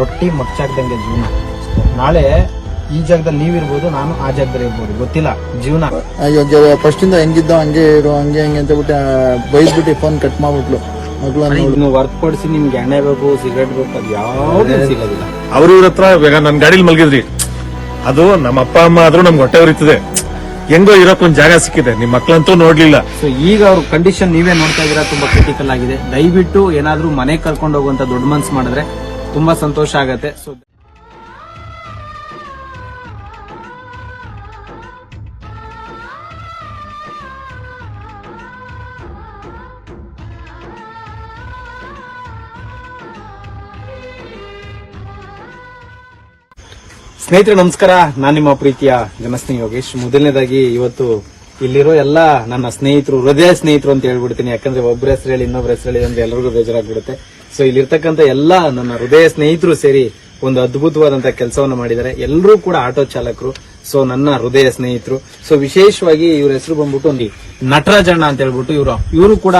ರೊಟ್ಟಿ ಮಡ್ಚಾಕ್ದಂಗೆ ಜೀವನ. ನಾಳೆ ಈ ಜಾಗದಲ್ಲಿ ನೀವಿರ್ಬೋದು ನಾನು ಆ ಜಾಗದಲ್ಲಿ ಇರ್ಬೋದು. ಗೊತ್ತಿಲ್ಲ. ಜೀವನ. ಅಯ್ಯೋ ಫಸ್ಟ್ ಇಂದ ಹೆಂಗಿದ್ದ ಹಂಗೆ ಇರೋ ಹಂಗೆ ಹಂಗೆ ಅಂತ ಬಿಟ್ಟು ಬೈದ್ಬಿಟ್ಟು ಫೋನ್ ಕಟ್ ಮಾಡ್ಬಿಟ್ಲು. ಇದನ್ನು ಹೊರತುಪಡಿಸಿ ನಿಮ್ಗೆ ಎಣ್ಣೆ ಬೇಕು ಸಿಗರೇಟ್ ಬೇಕು ಅದು ಯಾವ್ದು ಸಿಗೋದಿಲ್ಲ. ಅವ್ರ ಇವ್ರ ಹತ್ರ ಇವಾಗ ನನ್ ಗಾಡಿಲಿ ಮಲಗಿದ್ರಿ. ಅದು ನಮ್ಮ ಅಪ್ಪ ಅಮ್ಮ ಆದ್ರೂ ನಮ್ಗೆ ಹೊಟ್ಟೆ ಉರಿತದೆ. ಹೆಂಗೋ ಇರೋಕ್ ಒಂದ್ ಜಾಗ ಸಿಕ್ಕಿದೆ. ನಿಮ್ ಮಕ್ಳಂತೂ ನೋಡ್ಲಿಲ್ಲ. ಸೊ ಈಗ ಅವ್ರ ಕಂಡೀಷನ್ ನೀವೇ ನೋಡ್ತಾ ಇದೀರಾ ತುಂಬಾ ಕ್ರಿಟಿಕಲ್ ಆಗಿದೆ. ದಯವಿಟ್ಟು ಏನಾದ್ರೂ ಮನೆ ಕರ್ಕೊಂಡು ಹೋಗುವಂತ ದೊಡ್ಡ ಮನ್ಸ್ ಮಾಡಿದ್ರೆ ತುಂಬಾ ಸಂತೋಷ ಆಗತ್ತೆ. ಸೊ ಸ್ನೇಹಿತರೆ, ನಮಸ್ಕಾರ. ನಾನು ನಿಮ್ಮ ಪ್ರೀತಿಯ ಜನಸ್ನೇಹಿ ಯೋಗೇಶ್. ಮೊದಲನೇದಾಗಿ ಇವತ್ತು ಇಲ್ಲಿರೋ ಎಲ್ಲ ನನ್ನ ಸ್ನೇಹಿತರು, ಹೃದಯ ಸ್ನೇಹಿತರು ಅಂತ ಹೇಳ್ಬಿಡ್ತೀನಿ. ಯಾಕಂದ್ರೆ ಒಬ್ಬರ ಹೆಸರು ಹೇಳಿ ಇನ್ನೊಬ್ಬರ ಹೆಸರು ಹೇಳಿ ಅಂದ್ರೆ ಎಲ್ಲರಿಗೂ ಬೇಜಾರಾಗ್ಬಿಡುತ್ತೆ. ಸೊ ಇಲ್ಲಿರ್ತಕ್ಕಂಥ ಎಲ್ಲ ನನ್ನ ಹೃದಯ ಸ್ನೇಹಿತರು ಸೇರಿ ಒಂದು ಅದ್ಭುತವಾದಂತ ಕೆಲಸವನ್ನು ಮಾಡಿದ್ದಾರೆ. ಎಲ್ಲರೂ ಕೂಡ ಆಟೋ ಚಾಲಕರು. ಸೊ ನನ್ನ ಹೃದಯ ಸ್ನೇಹಿತರು. ಸೊ ವಿಶೇಷವಾಗಿ ಇವ್ರ ಹೆಸರು ಬಂದ್ಬಿಟ್ಟು ಒಂದು ನಟರಾಜಣ್ಣ ಅಂತ ಹೇಳ್ಬಿಟ್ಟು ಇವರು. ಇವರು ಕೂಡ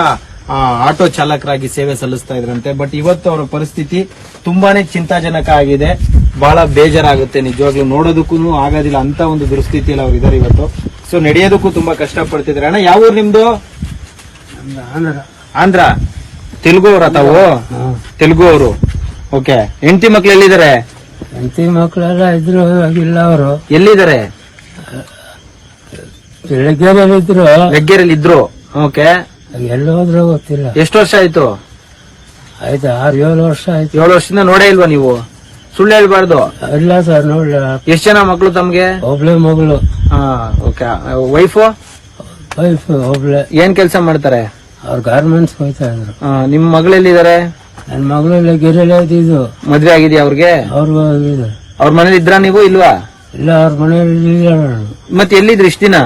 ಆ, ಆಟೋ ಚಾಲಕರಾಗಿ ಸೇವೆ ಸಲ್ಲಿಸ್ತಾ ಇದ್ರಂತೆ. ಬಟ್ ಇವತ್ತು ಅವರ ಪರಿಸ್ಥಿತಿ ತುಂಬಾನೇ ಚಿಂತಾಜನಕ ಆಗಿದೆ. ಬಹಳ ಬೇಜಾರಾಗುತ್ತೆ. ನಿಜವಾಗ್ಲೂ ನೋಡೋದಕ್ಕೂ ಆಗೋದಿಲ್ಲ ಅಂತ ಒಂದು ದುಸ್ಥಿತಿಯಲ್ಲಿ ಅವ್ರು ಇದಾರೆ ಇವತ್ತು. ಸೊ ನಡೆಯೋದಕ್ಕೂ ತುಂಬಾ ಕಷ್ಟ ಪಡ್ತಿದ್ದಾರೆ ಅಣ್ಣ ಯಾವ ಊರು ನಿಮ್ದು? ಆಂಧ್ರ. ತೆಲುಗು ಅವರ ತಾವು ತೆಲುಗು ಅವರು ಓಕೆ. ಹೆಂಡತಿ ಮಕ್ಳು ಎಲ್ಲಿದ್ದಾರೆ? ಹೆಂಡತಿ ಮಕ್ಕಳೆಲ್ಲ ಇದ್ರು ಇಲ್ಲ ಅವರು. ಎಲ್ಲಿದ್ದಾರೆ? ಇದ್ರು. ಹೆಗ್ಗೇರಲ್ಲಿ ಇದ್ರು. ಓಕೆ. ಎಲ್ಲಿ ಹೋದ್ರು ಗೊತ್ತಿಲ್ಲ. ಎಷ್ಟು ವರ್ಷ ಆಯ್ತು? ಆಯ್ತು ಆರು ಏಳು ವರ್ಷ ಆಯ್ತು. ಏಳು ವರ್ಷದಿಂದ ನೋಡೇ ಇಲ್ವಾ ನೀವು? ಸುಳ್ಳು ಹೇಳ್ಬಾರ್ದು. ಇಲ್ಲ ಸರ್ ನೋಡ್ಲ. ಎಷ್ಟ್ ಜನ ಮಕ್ಳು ತಮ್ಗೆ? ಒಬ್ಳೆ ಮಗಳು. ಓಕೆ. ವೈಫು ವೈಫ್ ಒಬ್ಳೆ. ಏನ್ ಕೆಲಸ ಮಾಡ್ತಾರೆ? ಅವ್ರ ಗಾರ್ಮೆಂಟ್ಸ್ ಹೋಯ್ತಾ ಇದ್ರು. ಆ, ನಿಮ್ ಮಗಳೆಲ್ಲಿದ್ದಾರೆ ನನ್ನ ಮಗಳೆಲ್ಲ ಗೆರೆಲೆ ಇದ್ದಿದ್ದು. ಮದ್ವೆ ಆಗಿದ್ಯಾ ಅವ್ರಿಗೆ? ಅವ್ರಿಗೂ ಹೋಗಿದ್ದು ಅವ್ರ ಮನೇಲಿ ಇದ್ರ ನೀವು ಇಲ್ವಾ? ಇಲ್ಲ ಅವ್ರ ಮನೆಯಲ್ಲಿ ಇಲ್ಲ ನಾನು. ಮತ್ತೆ ಎಲ್ಲಿದ್ರಿ ಇಷ್ಟ ದಿನ?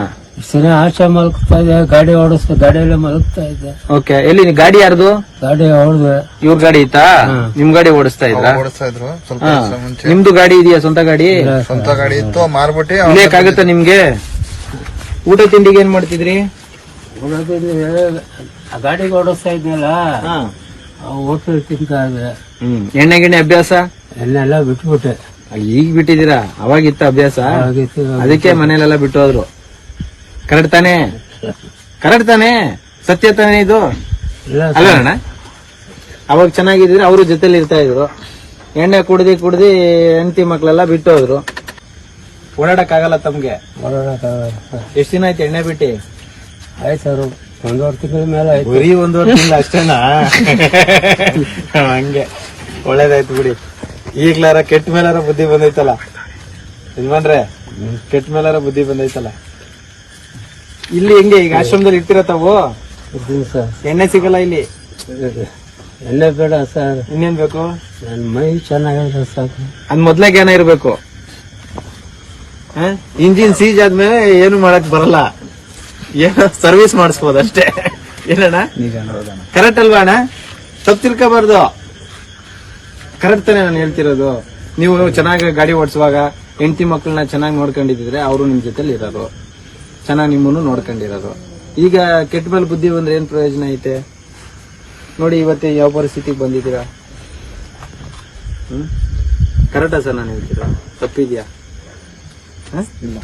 ಸರಿ ಆಚೆ ಮಲಗ್ತಾ ಇದ್ದೆ ಗಾಡಿ ಓಡಿಸ್ತಾ ಗಾಡಿಯಲ್ಲೇ ಮಲಗ್ತಾ ಇದ್ದೆ. ಓಕೆ ಎಲ್ಲಿ ಗಾಡಿ ಯಾರ್ದು? ಗಾಡಿ ಹೊಡೆದೆ ಇವ್ರ ಗಾಡಿ ಇತ್ತಾ? ನಿಮ್ ಗಾಡಿ ಓಡಿಸ್ತಾ ಇದ್ರ? ಓಡಿಸ್ತಾ ಇದ್ರು ಸ್ವಲ್ಪ ಮುಂಚೆ. ನಿಮ್ದು ಗಾಡಿ ಇದೆಯಾ ಸ್ವಂತ ಗಾಡಿ? ಸ್ವಂತ ಗಾಡಿ ಇತ್ತು ಮಾರ್ಬಿಟ್ಟು ಇಳಿಯಕ್ಕಾಗತ್ತ ನಿಮ್ಗೆ? ಊಟ ತಿಂಡಿಗೆ ಏನ್ ಮಾಡ್ತಿದ್ರಿ? ಆ ಗಾಡಿಗೆ ಓಡಿಸ್ತಾ ಇದ್ನಲ್ಲ ಹೋಟೆಲ್ ತಿಂತಾ ಹ್ಮ್. ಎಣ್ಣೆ ಗಿಣ್ಣೆ ಅಭ್ಯಾಸ? ಎಣ್ಣೆಲ್ಲ ಬಿಟ್ಬಿಟ್ಟೆ. ಈಗ ಬಿಟ್ಟಿದ್ದೀರಾ? ಅವಾಗಿತ್ತ ಅಭ್ಯಾಸ? ಆಗಿತ್ತು ಅದಕ್ಕೆ ಮನೇಲೆಲ್ಲ ಬಿಟ್ಟು ಹೋದ್ರು ಕರೆಕ್ಟ್ ತಾನೇ? ಕರೆಕ್ಟ್ ತಾನೇ? ಸತ್ಯ ತಾನೇ ಇದು? ಇಲ್ಲ ಅಲ್ಲ ಅಣ್ಣ ಅವಾಗ ಚೆನ್ನಾಗಿದ್ರೆ ಅವರು ಜೊತೆಲಿ ಇರ್ತಾ ಇದ್ರು. ಎಣ್ಣೆ ಕುಡ್ದಿ ಕುಡ್ದಿ ಹೆಂಡತಿ ಮಕ್ಕಳೆಲ್ಲ ಬಿಟ್ಟು ಹೋದ್ರು ಓಡಾಡಕ್ ಆಗಲ್ಲ ತಮ್ಗೆ. ಓಡಾಡಕ್ಕಾಗಲ್ಲ ಎಷ್ಟ್ ದಿನ ಆಯ್ತು ಎಣ್ಣೆ ಬಿಟ್ಟಿ? ಆಯ್ತು ಸರ್ ಒಂದೂವರೆ ತಿಂಗಳ ಮೇಲೆ ಆಯ್ತು. ಬರೀ ಒಂದೂವರೆ ತಿಂಗಳು ಅಷ್ಟೇನಾ? ಹಂಗೆ. ಒಳ್ಳೇದಾಯ್ತು ಬಿಡಿ. ಈಗ್ಲಾರ ಕೆಟ್ಟ ಮೇಲಾರ ಬುದ್ಧಿ ಬಂದೈತಲ್ಲ? ಯಜಮಾನ್ರೆ ಕೆಟ್ಟ ಮೇಲಾರ ಬುದ್ಧಿ ಬಂದೈತಲ್ಲ? ಇಲ್ಲಿ ಹೆಂಗೆ ಈಗ ಆಶ್ರಮದಲ್ಲಿ ಇರ್ತೀರ ತಾವು? ಇರ್ತೀನಿ ಸರ್. ಎಣ್ಣೆ ಸಿಗಲ್ಲ ಇಲ್ಲಿ? ಎಣ್ಣೆ ಬೇಡ ಸರ್. ಇನ್ನೇನ್ ಬೇಕು? ನನ್ನ ಮೈ ಚೆನ್ನಾಗಿದ್ರೆ ಸಾಕು. ಅದ್ ಮೊದ್ಲೇ ಜ್ಞಾನ ಇರ್ಬೇಕು. ಇಂಜಿನ್ ಸೀಜ್ ಆದ್ಮೇಲೆ ಏನು ಮಾಡಕ್ ಬರಲ್ಲ. ಏನೋ ಸರ್ವಿಸ್ ಮಾಡಿಸ್ಬೋದು ಅಷ್ಟೇ ಏನಣ್ಣ ಕರೆಕ್ಟ್ ಅಲ್ವಾ ಅಣ್ಣ? ತಪ್ಪು ತಿಳ್ಕೋಬಾರ್ದು. ಕರೆಕ್ಟ್ ತಾನೇ ನಾನು ಹೇಳ್ತಿರೋದು. ನೀವು ಚೆನ್ನಾಗಿ ಗಾಡಿ ಓಡಿಸುವಾಗ ಹೆಂಡತಿ ಮಕ್ಕಳನ್ನ ಚೆನ್ನಾಗಿ ನೋಡ್ಕೊಂಡಿದ್ರೆ ಅವರು ನಿಮ್ ಜೊತೆಲಿ ಇರೋದು. ಚೆನ್ನಾಗಿ ನಿಮ್ಮನ್ನು ನೋಡ್ಕೊಂಡಿರೋದು. ಈಗ ಕೆಟ್ಟ ಮೇಲೆ ಬುದ್ಧಿ ಬಂದ್ರೆ ಏನ್ ಪ್ರಯೋಜನ ಐತೆ? ನೋಡಿ ಇವತ್ತೇ ಯಾವ ಪರಿಸ್ಥಿತಿಗೆ ಬಂದಿದ್ದೀರಾ? ಹ್ಮ್? ಕರೆಕ್ಟಾ ಸರ್ ನಾನು ಹೇಳ್ತೀರಾ ತಪ್ಪಿದ್ಯಾ? ಇಲ್ಲ.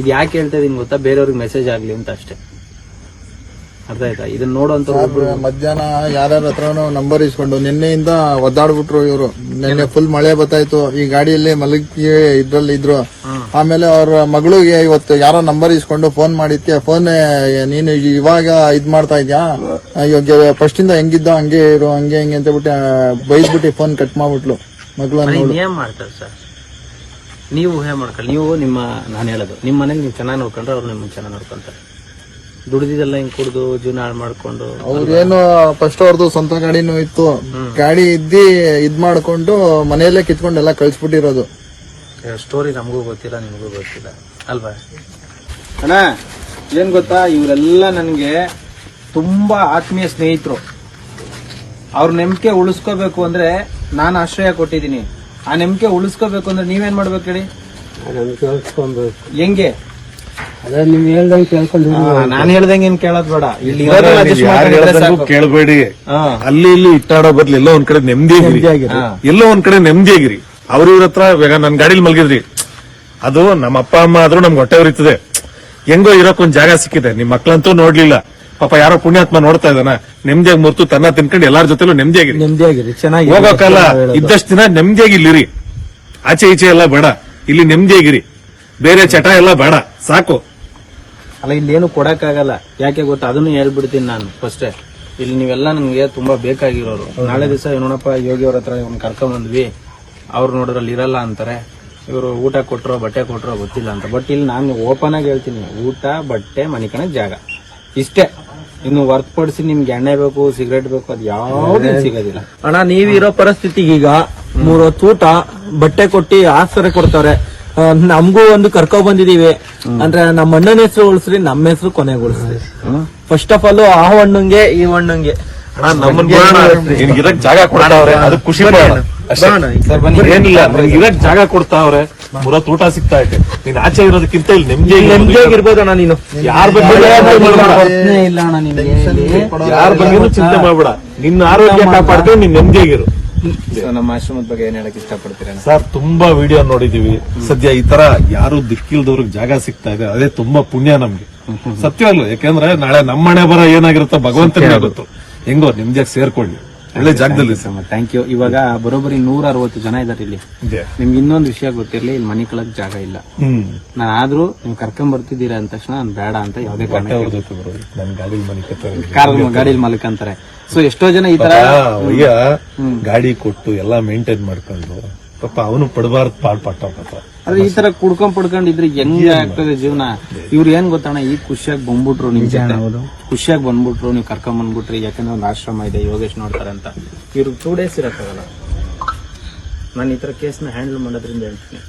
ಇದು ಯಾಕೆ ಹೇಳ್ತಾ ಇದೀನಿ ಗೊತ್ತಾ? ಬೇರೆಯವ್ರಿಗೆ ಮೆಸೇಜ್ ಆಗ್ಲಿ ಅಂತ ಅಷ್ಟೇ. ಅರ್ಥ ಆಯ್ತಾ? ಇದನ್ನ ನೋಡುವಂತ ಮಧ್ಯಾಹ್ನ ಯಾರ್ಯಾರ ಹತ್ರನೂ ನಂಬರ್ ಇಸ್ಕೊಂಡು ನಿನ್ನೆಯಿಂದ ಒದ್ದಾಡ್ಬಿಟ್ರು ಇವರು. ನಿನ್ನೆ ಫುಲ್ ಮಳೆ ಬತ್ತಾಯ್ತು. ಈ ಗಾಡಿಯಲ್ಲಿ ಮಲಗಿ ಇದ್ರಲ್ಲಿ ಇದ್ರು. ಆಮೇಲೆ ಅವ್ರ ಮಗಳಿಗೆ ಇವತ್ತು ಯಾರೋ ನಂಬರ್ ಇಸ್ಕೊಂಡು ಫೋನ್ ಮಾಡಿದ್ಕೆ. ಫೋನ್ ನೀನು ಇವಾಗ ಇದ್ ಮಾಡ್ತಾ ಇದ್ಯಾ? ಅಯ್ಯೋ ಫಸ್ಟ್ ಇಂದ ಹೆಂಗಿದ್ದ ಹಂಗೆ ಇರು ಹಂಗೆ ಹಂಗೆ ಅಂತ ಬಿಟ್ಟು ಬೈದ್ಬಿಟ್ಟು ಫೋನ್ ಕಟ್ ಮಾಡ್ಬಿಟ್ಲು. ಮಗಳನ್ನ ಏನ್ ಮಾಡ್ತಾರೆ ಸರ್. ನೀವು ಊಹೆ ಮಾಡ್ಕೊಳ್ಳಿ. ನೀವು ನಿಮ್ಮ ನಾನು ಹೇಳೋದು ನಿಮ್ಮ ಮನೇಲಿ ನೀವು ಚೆನ್ನಾಗಿ ನೋಡ್ಕೊಂಡ್ರೆ ಅವ್ರು ನಿಮ್ಮನ್ನ ಚೆನ್ನಾಗಿ ನೋಡ್ಕೊಂತಾರೆ. ದುಡಿದಿದೆಲ್ಲ ಹಿಂಗ್ ಕುಡ್ದು ಜೀವನ ಹಾಳು ಮಾಡ್ಕೊಂಡು. ಅವ್ರೇನು ಫಸ್ಟ್ ಅವ್ರದ್ದು ಸ್ವಂತ ಗಾಡಿನೂ ಇತ್ತು. ಗಾಡಿ ಇದ್ದಿ ಇದ್ ಮಾಡ್ಕೊಂಡು ಮನೆಯಲ್ಲೇ ಕಿತ್ಕೊಂಡು ಎಲ್ಲ ಕಳ್ಸ್ಬಿಟ್ಟಿರೋದು. ಸ್ಟೋರಿ ನಮಗೂ ಗೊತ್ತಿಲ್ಲ ನಿಮಗೂ ಗೊತ್ತಿಲ್ಲ. ಅಲ್ವಾ? ಅಣ್ಣ ಏನ್ ಗೊತ್ತಾ? ಇವರೆಲ್ಲ ನನಗೆ ತುಂಬಾ ಆತ್ಮೀಯ ಸ್ನೇಹಿತರು. ಅವ್ರ ನಂಬಿಕೆ ಉಳಿಸ್ಕೋಬೇಕು ಅಂದ್ರೆ ನಾನು ಆಶ್ರಯ ಕೊಟ್ಟಿದ್ದೀನಿ. ಆ ನಂಬಿಕೆ ಉಳಿಸ್ಕೋಬೇಕು ಅಂದ್ರೆ ನೀವೇನ್ ಮಾಡ್ಬೇಕು ಹೇಳಿ? ನಮ್ಗೆ ಕೇಳಿಸ್ಕೊಬೇಕು ಹೆಂಗೆ? ಅದೇ ನಿಮ್ ಹೇಳ್ದಂಗೆ ಕೇಳ್ಕೊಂಡು ನಾನು ಹೇಳ್ದಂಗೆ ಏನ್ ಕೇಳೋದ್ ಬೇಡ. ಇಲ್ಲಿ ಇವಾಗ ಇರೋದನ್ನ ನೀವ್ adjust ಯಾರ್ ಮಾಡ್ಕೊಂಡ್ರೆ ಹೇಳ್ದಂಗೂ ಸಾಕು. ಕೇಳ್ಬೇಡಿ. ಹಾ. ಅಲ್ಲಿ ಇಲ್ಲಿ ಇಟ್ಟಾಡೋ ಬದ್ಲು ಎಲ್ಲೋ ಒಂದ್ ಕಡೆ ನೆಮ್ಮದಿ ಆಗಿರಿ. ಎಲ್ಲೋ ಒಂದ್ ಕಡೆ ನೆಮ್ಮದಿಯಾಗಿರಿ ಅವ್ರ ಇವ್ರ ಹತ್ರ ಇವಾಗ ನನ್ ಗಾಡಿಲಿ ಮಲಗಿದ್ರಿ. ಅದು ನಮ್ಮ ಅಪ್ಪ ಅಮ್ಮ ಆದ್ರೂ ನಮ್ಗೆ ಹೊಟ್ಟೆ ಉರಿತದೆ. ಹೆಂಗೋ ಇರೋಕ್ ಒಂದ್ ಜಾಗ ಸಿಕ್ಕಿದೆ. ನಿಮ್ ಮಕ್ಳಂತೂ ನೋಡ್ಲಿಲ್ಲ. ಪಾಪ ಯಾರೋ ಪುಣ್ಯಾತ್ಮ ನೋಡ್ತಾ ಇದ್ದಾನ ನೆಮ್ಮದಿಯಾಗಿ ಮುರ್ತು ತನ್ನ ತಿನ್ಕೊಂಡು ಎಲ್ಲಾರ ಜೊತೆಲೂ ನೆಮ್ಮದಿಯಾಗಿರಿ. ನೆಮ್ಮದಿಯಾಗಿರಿ ಚೆನ್ನಾಗಿ ಹೋಗೋಕಲ್ಲ ಇದ್ದಷ್ಟು ದಿನ ನೆಮ್ಮದಿಯಾಗಿ ಇಲ್ಲಿರಿ. ಆಚೆ ಈಚೆ ಎಲ್ಲ ಬೇಡ ಇಲ್ಲಿ ನೆಮ್ಮದಿಯಾಗಿರಿ. ಬೇರೆ ಚಟ ಎಲ್ಲ ಬೇಡ ಸಾಕು. ಅಲ್ಲ ಇಲ್ಲಿ ಏನು ಕೊಡಕ್ಕಾಗಲ್ಲ. ಯಾಕೆ ಗೊತ್ತಾ? ಅದನ್ನು ಹೇಳ್ಬಿಡ್ತೀನಿ ನಾನು ಫಸ್ಟೇ ಇಲ್ಲಿ ನೀವೆಲ್ಲ ನಮ್ಗೆ ತುಂಬಾ ಬೇಕಾಗಿರೋರು. ನಾಳೆ ದಿವಸ ನೋಡಪ್ಪ ಯೋಗಿ ಅವ್ರ ಹತ್ರ ಇವ್ನ ಕರ್ಕೊಂಡ್ ಬಂದ್ವಿ. ಅವ್ರು ನೋಡಿದ್ರೆ ಅಲ್ಲಿ ಇರಲ್ಲ ಅಂತಾರೆ. ಇವರು ಊಟ ಕೊಟ್ಟರೋ ಬಟ್ಟೆ ಕೊಟ್ಟರೋ ಗೊತ್ತಿಲ್ಲ ಅಂತ. ಬಟ್ ಇಲ್ಲಿ ನಾನು ಓಪನ್ ಆಗಿ ಹೇಳ್ತೀನಿ. ಊಟ ಬಟ್ಟೆ ಮನಿಕಣ ಜಾಗ. ಇಷ್ಟೇ. ಇನ್ನು ಹೊರತುಪಡಿಸಿ ನಿಮ್ಗೆ ಎಣ್ಣೆ ಬೇಕು ಸಿಗರೇಟ್ ಬೇಕು ಅದು ಯಾವ್ದು ಸಿಗೋದಿಲ್ಲ. ಅಣ್ಣ ನೀವಿರೋ ಪರಿಸ್ಥಿತಿಗೆ ಈಗ ಮೂರ್ ಹೊತ್ತು ಊಟ ಬಟ್ಟೆ ಕೊಟ್ಟಿ ಆಸರೆ ಕೊಡ್ತಾರೆ. ಆ, ನಮ್ಗೂ ಒಂದು ಕರ್ಕೊ ಬಂದಿದೀವಿ. ಅಂದ್ರೆ ನಮ್ಮ ಅಣ್ಣನ ಹೆಸರು ಉಳಿಸ್ರಿ ನಮ್ಮ ಹೆಸರು ಕೊನೆಗೊಳಿಸ್ರಿ ಫಸ್ಟ್ ಆಫ್ ಆಲ್ ಆ ಹಣ್ಣಂಗೆ ಈ ಹಣ್ಣಂಗೆ. ಜಾಗ ಕೊಡ್ತಾವ್ರೆ. ಅದು ಖುಷಿ ಪಡೋಣ. ಏನಿಲ್ಲ ಇರಕ್ ಜಾಗ ಕೊಡ್ತಾವ್ರೆ ಮೂರೊತ್ತು ಊಟ ಸಿಗ್ತಾ ಐತೆ ನೀನ್ ಆಚೆ ಇರೋದಕ್ಕಿಂತ ಇಲ್ಲಿ ನೆಮ್ಮದಿ ನೆಮ್ಮದಿಯಾಗಿರ್ಬೋದಣ್ಣ ನೀನು. ಯಾರ ಬಗ್ಗೆ. ಯಾರ ಬಗ್ಗೆನೂ ಚಿಂತೆ ಮಾಡ್ಬೇಡ. ನಿನ್ನ ಆರೋಗ್ಯ ಕಾಪಾಡ್ಕೊಂಡು ನೀನ್ ನೆಮ್ಮದಿಯಾಗಿರು ನಮ್ಮ ಆಶ್ರಮದ ಬಗ್ಗೆ ಏನ್ ಹೇಳಕ್ ಇಷ್ಟಪಡ್ತೀರಾ ಸರ್ ತುಂಬಾ ವಿಡಿಯೋ ನೋಡಿದೀವಿ. ಸದ್ಯ ಈ ತರ ಯಾರು ದಿಕ್ಕಿಲ್ದವ್ರಿಗೆ ಜಾಗ ಸಿಗ್ತಾ ಇದೆ. ಅದೇ ತುಂಬಾ ಪುಣ್ಯ ನಮ್ಗೆ. ಸತ್ಯವಾಗ್ಲು ಯಾಕಂದ್ರೆ ನಾಳೆ ನಮ್ಮ ಮನೆ ಬರ ಏನಾಗಿರುತ್ತೋ ಭಗವಂತನೇ ಗೊತ್ತು. ಹೆಂಗೋ ನಿಮ್ಗೆ ಸೇರ್ಕೊಳ್ಳಿ. ಒಳ್ಳೆ ಜಾಗದಲ್ಲಿ ಥ್ಯಾಂಕ್ ಯು ಇವಾಗ ಬರೋಬ್ಬರಿ ನೂರ ಅರವತ್ತು ಜನ ಇದಾರೆ ಇಲ್ಲಿ. ನಿಮ್ಗೆ ಇನ್ನೊಂದು ವಿಷಯ ಗೊತ್ತಿರಲಿ ಇಲ್ಲಿ ಮನಿ ಕಳಕ್ ಜಾಗ ಇಲ್ಲ. ನಾನು ಆದ್ರೂ ನೀವು ಕರ್ಕೊಂಡ್ ಬರ್ತಿದ್ದೀರಾ ಅಂದ ತಕ್ಷಣ ನಾನು ಬೇಡ ಅಂತ ಯಾವ್ದೇ ಕಾರಣ ಗಾಡಿಲಿ ಮಲಕ್ ಅಂತಾರೆ. ಸೊ ಎಷ್ಟೋ ಜನ ಈ ತರ ಈಗ ಗಾಡಿ ಕೊಟ್ಟು ಎಲ್ಲಾ ಮೇಂಟೈನ್ ಮಾಡ್ಕೊಂಡು ಪಾಪ ಅವನು ಪಡಬಾರ್ದು ಪಾಲ್ ಪಟ್ಟ ಪಾಪ ಆದ್ರೆ ಈ ತರ ಕುಡ್ಕೊಂಡ್ ಪಡ್ಕೊಂಡ್ ಇದ್ರೆ ಹೆಂಗ್ ಆಗ್ತದೆ ಜೀವನ? ಇವ್ರು ಏನ್ ಗೊತ್ತಾಣ ಈ ಖುಷಿಯಾಗಿ ಬಂದ್ಬಿಟ್ರು ನಿಮ್ ಜನ. ಖುಷಿಯಾಗಿ ಬಂದ್ಬಿಟ್ರು ನೀವು ಕರ್ಕೊಂಡ್ ಬಂದ್ಬಿಟ್ರಿ ಯಾಕಂದ್ರೆ ಒಂದು ಆಶ್ರಮ ಇದೆ ಯೋಗೇಶ್ ನೋಡ್ತಾರೆ ಅಂತ. ಇವ್ರು ಟೂ ಡೇಸ್ ಇರಕ್ಕಾಗಲ್ಲ. ನಾನು ಈ ತರ ನ ಹ್ಯಾಂಡಲ್ ಮಾಡೋದ್ರಿಂದ ಹೇಳ್ತೀನಿ.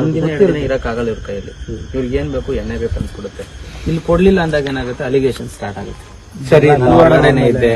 ಒಂದಿನ ಎರಡು ದಿನ ಇರಕ್ಕಾಗಲ್ಲ ಇವ್ರ ಕೈಯಲ್ಲಿ. ಇವ್ರಿಗೆ ಏನ್ ಬೇಕು ಎಣ್ಣೆ ಬೇಕು ಅನ್ಸ್ಬಿಡುತ್ತೆ. ಇಲ್ಲಿ ಕೊಡ್ಲಿಲ್ಲ ಅಂದಾಗ ಏನಾಗುತ್ತೆ? ಅಲಿಗೇಷನ್ ಸ್ಟಾರ್ಟ್ ಆಗುತ್ತೆ. ಸರಿ ಇದೆ ಇದ್ದೆ.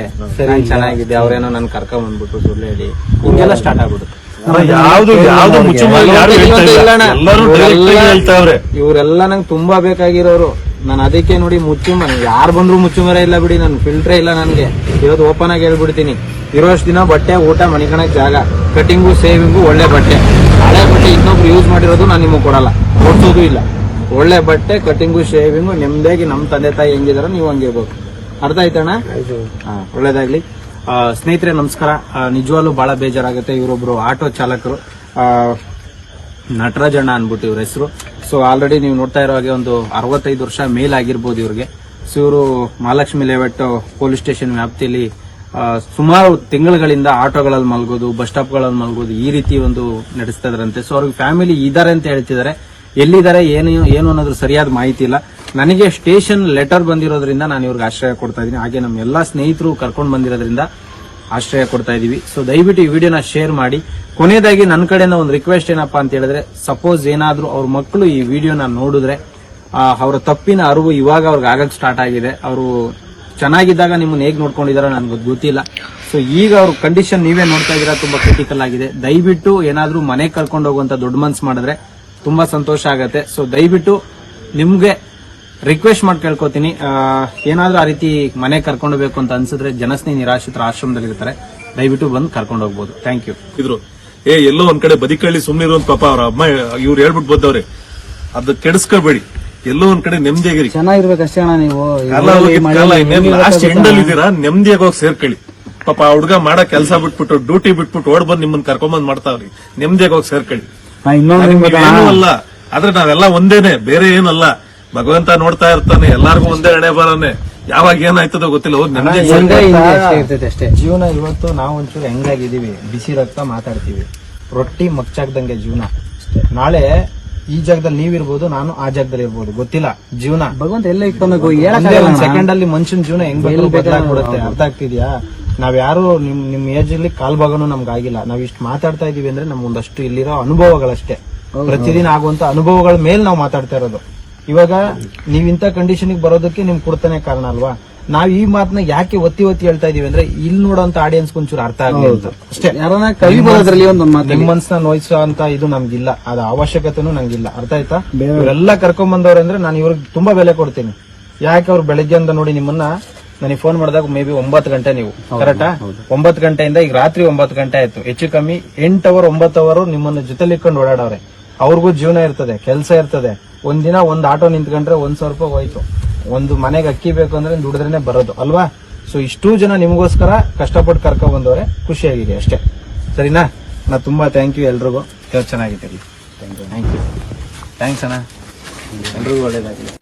ನಾನ್ ಚೆನ್ನಾಗಿದೆ ಅವ್ರೇನೋ ನನ್ ಕರ್ಕೊಂಡ್ ಬಂದ್ಬಿಟ್ರು ಸುಳ್ಳು ಹೇಳಿ ಹಿಂಗೆಲ್ಲ ಸ್ಟಾರ್ಟ್ ಆಗ್ಬಿಡುತ್ತೆ. ಯಾವ್ದು ಯಾವ್ದು ಮುಚ್ಚುಮರೆ ಯಾರು ಹೇಳ್ತಾ ಇಲ್ಲ. ಎಲ್ಲರೂ direct ಆಗಿ ಹೇಳ್ತಾವ್ರೆ ಇವರೆಲ್ಲ ನಂಗೆ ತುಂಬಾ ಬೇಕಾಗಿರೋರು. ನಾನು ಅದಕ್ಕೆ ನೋಡಿ ಮುಚ್ಚುಮ ಯಾರು ಬಂದ್ರು ಮುಚ್ಚುಮರ ಇಲ್ಲ ಬಿಡಿ ನನ್ ಫಿಲ್ಟ್ರೇ ಇಲ್ಲ ನನ್ಗೆ. ಇವತ್ತು ಓಪನ್ ಆಗಿ ಹೇಳ್ಬಿಡ್ತೀನಿ. ಇರೋಷ್ಟು ದಿನ ಬಟ್ಟೆ ಊಟ ಮಣಿಕಣಕ್ ಜಾಗ. ಕಟಿಂಗು ಸೇವಿಂಗು ಒಳ್ಳೆ ಬಟ್ಟೆ. ಹಳೆ ಬಟ್ಟೆ ಇನ್ನೊಬ್ರು ಯೂಸ್ ಮಾಡಿರೋದು ನಾನು ನಿಮಗೆ ಕೊಡಲ್ಲ. ಕೊಡ್ಸೋದು ಇಲ್ಲ. ಒಳ್ಳೆ ಬಟ್ಟೆ ಕಟಿಂಗು ಶೇವಿಂಗು ನೆಮ್ಮದಿಯಾಗಿ ನಮ್ಮ ತಂದೆ ತಾಯಿ ಹೆಂಗಿದಾರ ನೀವು ಹಂಗಿರ್ಬೇಕು ಅರ್ಥ ಆಯ್ತಣ್ಣ? ಹಾ, ಒಳ್ಳೇದಾಗ್ಲಿ. ಸ್ನೇಹಿತರೆ, ನಮಸ್ಕಾರ. ನಿಜವಾಗ್ಲೂ ಬಹಳ ಬೇಜಾರಾಗುತ್ತೆ. ಇವರೊಬ್ರು ಆಟೋ ಚಾಲಕರು. ನಟರಾಜಣ್ಣ ಅನ್ಬಿಟ್ಟು ಇವ್ರ ಹೆಸರು. ಸೊ ಆಲ್ರೆಡಿ ನೀವು ನೋಡ್ತಾ ಇರೋ ಹಾಗೆ ಒಂದು ಅರವತ್ತೈದು ವರ್ಷ ಮೇಲ್ ಆಗಿರ್ಬೋದು ಇವ್ರಿಗೆ. ಸೊ ಇವರು ಮಹಾಲಕ್ಷ್ಮಿ ಲೇಔಟ್ ಪೊಲೀಸ್ ಸ್ಟೇಷನ್ ವ್ಯಾಪ್ತಿಯಲ್ಲಿ ಸುಮಾರು ತಿಂಗಳುಗಳಿಂದ ಆಟೋಗಳಲ್ಲಿ ಮಲಗೋದು, ಬಸ್ ಸ್ಟಾಪ್ಗಳಲ್ಲಿ ಮಲಗೋದು ಈ ರೀತಿ ಒಂದು ನಡೆಸ್ತಾ ಇದ್ರಂತೆ. ಸೊ ಅವ್ರಿಗೆ ಫ್ಯಾಮಿಲಿ ಇದಾರೆ ಅಂತ ಹೇಳ್ತಿದ್ದಾರೆ. ಎಲ್ಲಿದ್ದಾರೆ, ಏನು ಏನು ಅನ್ನೋದ್ರ ಸರಿಯಾದ ಮಾಹಿತಿ ಇಲ್ಲ. ನನಗೆ ಸ್ಟೇಷನ್ ಲೆಟರ್ ಬಂದಿರೋದ್ರಿಂದ ನಾನು ಇವ್ರಿಗೆ ಆಶ್ರಯ ಕೊಡ್ತಾ ಇದ್ದೀನಿ. ಹಾಗೆ ನಮ್ಮ ಎಲ್ಲಾ ಸ್ನೇಹಿತರು ಕರ್ಕೊಂಡು ಬಂದಿರೋದ್ರಿಂದ ಆಶ್ರಯ ಕೊಡ್ತಾ ಇದೀವಿ ಸೊ ದಯವಿಟ್ಟು ಈ ವಿಡಿಯೋನ ಶೇರ್ ಮಾಡಿ. ಕೊನೆಯದಾಗಿ ನನ್ನ ಕಡೆಯಿಂದ ಒಂದು ರಿಕ್ವೆಸ್ಟ್ ಏನಪ್ಪಾ ಅಂತ ಹೇಳಿದ್ರೆ ಸಪೋಸ್ ಏನಾದರೂ ಅವ್ರ ಮಕ್ಕಳು ಈ ವಿಡಿಯೋನ ನೋಡಿದ್ರೆ ಅವರ ತಪ್ಪಿನ ಅರಿವು ಇವಾಗ ಅವ್ರಿಗೆ ಆಗಕ್ ಸ್ಟಾರ್ಟ್ ಆಗಿದೆ. ಅವರು ಚೆನ್ನಾಗಿದ್ದಾಗ ನಿಮ್ಮನ್ನ ಹೇಗೆ ನೋಡ್ಕೊಂಡಿದಾರೋ ನನಗೆ ಗೊತ್ತಿಲ್ಲ. ಸೊ ಈಗ ಅವ್ರ ಕಂಡೀಷನ್ ನೀವೇ ನೋಡ್ತಾ ಇದೀರಾ ತುಂಬಾ ಕ್ರಿಟಿಕಲ್ ಆಗಿದೆ. ದಯವಿಟ್ಟು ಏನಾದ್ರೂ ಮನೆ ಕರ್ಕೊಂಡು ಹೋಗುವಂತ ದೊಡ್ಡ ಮನ್ಸು ಮಾಡಿದ್ರೆ ತುಂಬಾ ಸಂತೋಷ ಆಗತ್ತೆ. ಸೊ ದಯವಿಟ್ಟು ನಿಮ್ಗೆ ರಿಕ್ವೆಸ್ಟ್ ಮಾಡಿ ಕೇಳ್ಕೊತೀನಿ. ಏನಾದ್ರೂ ಆ ರೀತಿ ಮನೆ ಕರ್ಕೊಂಡು ಹೋಗ್ಬೇಕು ಅಂತ ಅನ್ಸಿದ್ರೆ ಜನಸ್ನೇಹಿ ನಿರಾಶ್ರಿತರ ಆಶ್ರಮದಲ್ಲಿ ಇರ್ತಾರೆ ದಯವಿಟ್ಟು ಬಂದು ಕರ್ಕೊಂಡು ಹೋಗ್ಬೋದು. ಥ್ಯಾಂಕ್ ಯು ಇದ್ರು. ಏ ಎಲ್ಲೋ ಒಂದ್ ಕಡೆ ಬದಿಕಳ್ಳಿ ಸುಮ್ಮನೆ ಇರುವಂತ ಪಾಪ ಅವ್ರ ಅಮ್ಮ ಇವ್ರು ಹೇಳ್ಬಿಟ್ಟು ಬಂದವ್ರೆ. ಅದ್ ಕೆಡಿಸ್ಕೋಬೇಡಿ. ಎಲ್ಲೋ ಒಂದ್ ಕಡೆ ನೆಮ್ಮದಿಯಾಗಿರಿ. ಚೆನ್ನಾಗಿರ್ಬೇಕಷ್ಟೇ ಅಣ್ಣ ನೀವು. ಲಾಸ್ಟ್ ಎಂಡ್ ಅಲ್ಲಿ ನೆಮ್ಮದಿಯಾಗಿ ಹೋಗಿ ಸೇರ್ಕೊಳ್ಳಿ. ಪಾಪ ಹುಡುಗ ಹುಡ್ಗ ಮಾಡೋ ಕೆಲಸ ಬಿಟ್ಬಿಟ್ಟು ಡ್ಯೂಟಿ ಬಿಟ್ಬಿಟ್ಟು ಓಡ್ ಬಂದು ನಿಮ್ಮನ್ನ ಕರ್ಕೊಂಬಂದ್ ಮಾಡ್ತಾವ್ರಿ. ನೆಮ್ಮದಿಯಾಗಿ ಹೋಗಿ ಸೇರ್ಕೊಳ್ಳಿ. ಅಲ್ಲ. ಆದ್ರೆ ನಾವೆಲ್ಲ ಒಂದೇನೆ. ಬೇರೆ ಏನಲ್ಲ. ಭಗವಂತ ನೋಡ್ತಾ ಇರ್ತಾನೆ. ಎಲ್ಲಾರ್ಗು ಒಂದೇ ಹಣೆ ಬರನೆ. ಯಾವಾಗ ಏನಾಯ್ತದೋ ಗೊತ್ತಿಲ್ಲ. ಹೋಗಿ ಅಷ್ಟೇ? ಜೀವನ ಇವತ್ತು ನಾವು ಒಂಚೂರು ಹೆಂಗಾಗಿದೀವಿ ಬಿಸಿ ರಕ್ತ ಮಾತಾಡ್ತೀವಿ. ರೊಟ್ಟಿ ಮಕ್ಚಾಕ್ದಂಗೆ ಜೀವನ. ನಾಳೆ ಈ ಜಾಗದಲ್ಲಿ ನೀವಿರ್ಬೋದು ನಾನು ಆ ಜಾಗದಲ್ಲಿ ಇರ್ಬೋದು. ಗೊತ್ತಿಲ್ಲ. ಜೀವನ. ಭಗವಂತ ಎಲ್ಲ ಇಟ್ಕೊಂಡು ಒಂದೇ ಒಂದ್ ಸೆಕೆಂಡ್ ಅಲ್ಲಿ ಮನುಷ್ಯನ ಜೀವನ ಹೆಂಗ್ ಬದಲಾಗ್ಬಿಡುತ್ತೆ? ಅರ್ಥ ಆಗ್ತಿದ್ಯಾ? ನಾವ್ ಯಾರು ನಿಮ್ ನಿಮ್ ಏಜ್ ಅಲ್ಲಿ ಕಾಲ್ ಭಾಗನೂ ನಮ್ಗೆ ಆಗಿಲ್ಲ. ನಾವ್ ಇಷ್ಟು ಮಾತಾಡ್ತಾ ಇದೀವಿ ಅಂದ್ರೆ ನಮ್ಗೊಂದಷ್ಟು ಇಲ್ಲಿರೋ ಅನುಭವಗಳಷ್ಟೇ. ಪ್ರತಿದಿನ ಆಗುವಂತ ಅನುಭವಗಳ ಮೇಲೆ ನಾವು ಮಾತಾಡ್ತಾ ಇರೋದು. ಇವಾಗ ನೀವ್ ಇಂತ ಕಂಡೀಷನ್ ಬರೋದಕ್ಕೆ ನಿಮ್ ಕೊಡ್ತಾನೆ ಕಾರಣ ಅಲ್ವಾ? ನಾವ್ ಈ ಮಾತನ್ನ ಯಾಕೆ ಒತ್ತಿ ಒತ್ತಿ ಹೇಳ್ತಾ ಇದೀವಿ ಅಂದ್ರೆ ಇಲ್ಲಿ ನೋಡೋಂತ ಆಡಿಯನ್ಸ್ ಒಂಚೂರು ಅರ್ಥ ಆಗಲಿ ಅಂತ. ಅಷ್ಟೇ. ಯಾರನ್ನ ಒಂದು ಮನ್ಸನ್ನ ನೋಯ್ಸೋ ಅಂತ ಇದು ನಮ್ಗಿಲ್ಲ. ಅದ ಅವಶ್ಯಕತೆನೂ ನಂಗಿಲ್ಲ. ಅರ್ಥ ಆಯ್ತಾ? ಇವರೆಲ್ಲ ಕರ್ಕೊಂಡ್ ಬಂದವ್ರೆ ಅಂದ್ರೆ ನಾನು ಇವ್ರಿಗೆ ತುಂಬಾ ಬೆಲೆ ಕೊಡ್ತೀನಿ. ಯಾಕೆ ಅವ್ರು ಬೆಳಗ್ಗೆ ಅಂತ ನೋಡಿ ನಿಮ್ಮನ್ನ ನನಗೆ ಫೋನ್ ಮಾಡಿದಾಗ ಮೇ ಬಿ ಒಂಬತ್ತು ಗಂಟೆ ನೀವು. ಕರೆಕ್ಟಾ ಒಂಬತ್ತು ಗಂಟೆಯಿಂದ ಈಗ ರಾತ್ರಿ ಒಂಬತ್ತು ಗಂಟೆ ಆಯ್ತು. ಹೆಚ್ಚು ಕಮ್ಮಿ ಎಂಟು ಅವರ್ ಒಂಬತ್ತು ಅವರ್ ನಿಮ್ಮನ್ನ ಜೊತೆಲಿ ಇಕ್ಕೊಂಡು ಓಡಾಡವ್ರೆ. ಅವ್ರಿಗೂ ಜೀವನ ಇರ್ತದೆ ಕೆಲಸ ಇರ್ತದೆ. ಒಂದಿನ ಒಂದ್ ಆಟೋ ನಿಂತ್ಕೊಂಡ್ರೆ ಒಂದ್ ಸಾವಿರ ರೂಪಾಯಿ ಹೋಯ್ತು. ಒಂದು ಮನೆಗೆ ಅಕ್ಕಿ ಬೇಕು ಅಂದ್ರೆ ದುಡಿದ್ರೇನೆ ಬರೋದು ಅಲ್ವಾ? ಸೊ ಇಷ್ಟು ಜನ ನಿಮಗೋಸ್ಕರ ಕಷ್ಟಪಟ್ಟು ಕರ್ಕೊಂಡ್ ಬಂದವ್ರೆ ಖುಷಿಯಾಗಿದೆ ಅಷ್ಟೇ. ಸರಿನಾ? ನಾ ತುಂಬಾ ಥ್ಯಾಂಕ್ ಯು ಎಲ್ರಿಗೂ. ಚೆನ್ನಾಗಿದ್ದೀರಿ. ಥ್ಯಾಂಕ್ ಯು ಥ್ಯಾಂಕ್ಸ್ ಅಣ್ಣ. ಎಲ್ರಿಗೂ ಒಳ್ಳೇದಾಗಲಿ.